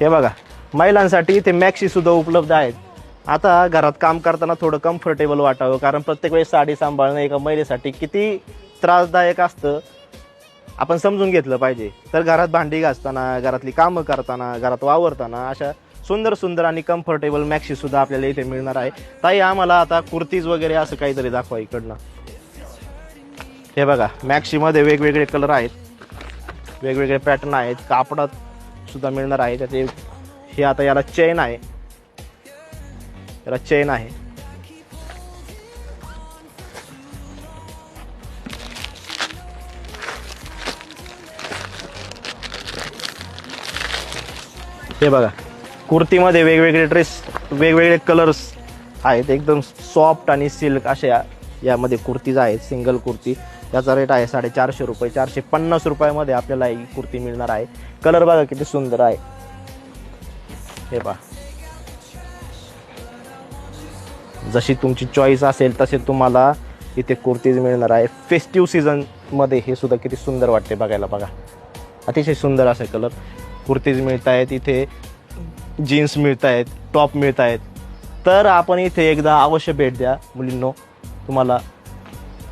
हे बघा महिलांसाठी इथे मॅक्सीसुद्धा उपलब्ध आहेत. आता घरात काम करताना थोडं कम्फर्टेबल वाटावं कारण प्रत्येक वेळेस साडी सांभाळणं एका महिलेसाठी किती त्रासदायक असतं. आपण समजून घेतलं पाहिजे. तर घरात भांडी घासताना घरातली कामं करताना घरात वावरताना अशा सुंदर सुंदर आणि कम्फर्टेबल मॅक्सीसुद्धा आपल्याला इथे मिळणार आहे. ताई आम्हाला आता कुर्तीज वगैरे असं काहीतरी दाखवा इकडनं. हे बघा मॅक्सीमध्ये वेगवेगळे कलर आहेत. वेगवेगळे पॅटर्न आहेत. कापडात सुद्धा मिळणार आहे. त्याचे हे आता याला चेन आहे. याला चेन आहे. हे बघा कुर्तीमध्ये वेगवेगळे ड्रेस वेगवेगळे कलर्स आहेत. एकदम सॉफ्ट आणि सिल्क अशा यामध्ये कुर्तीज आहेत सिंगल कुर्ती. त्याचा रेट आहे साडेचारशे रुपये चारशे पन्नास रुपयामध्ये आपल्याला ही कुर्ती मिळणार आहे. कलर बघा किती सुंदर आहे. हे पहा. जशी तुमची चॉईस असेल तसे तुम्हाला इथे कुर्तीज मिळणार आहे. फेस्टिव्ह सीझनमध्ये हे सुद्धा किती सुंदर वाटते बघायला बघा. अतिशय सुंदर असे कलर कुर्तीज मिळत आहेत इथे जीन्स मिळत आहेत टॉप मिळत आहेत तर आपण इथे एकदा अवश्य भेट द्या मुलींनो. तुम्हाला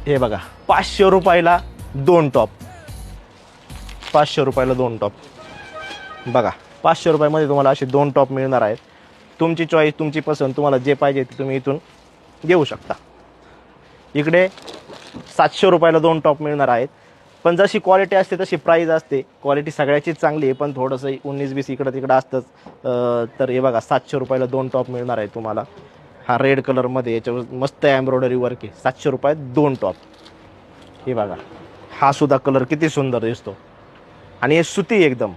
हे बघा पाचशे रुपयाला दोन टॉप. पाचशे रुपयाला दोन टॉप. बघा पाचशे रुपयामध्ये तुम्हाला असे दोन टॉप मिळणार आहेत. तुमची चॉईस तुमची पसंत तुम्हाला जे पाहिजे ते तुम्ही इथून घेऊ शकता. इकडे सातशे रुपयाला दोन टॉप मिळणार आहेत. पण जशी क्वालिटी असते तशी प्राईज असते. क्वालिटी सगळ्याचीच चांगली आहे पण थोडंसं उन्नीस बीस इकडं तिकडं असतंच तर हे बघा सातशे रुपयाला दोन टॉप मिळणार आहे तुम्हाला. हा रेड कलरमध्ये याच्यावर मस्त एम्ब्रॉयडरी वर्क आहे. सातशे रुपयात दोन टॉप हे बघा. हा सुद्धा कलर किती सुंदर दिसतो. आणि हे सुती एकदम.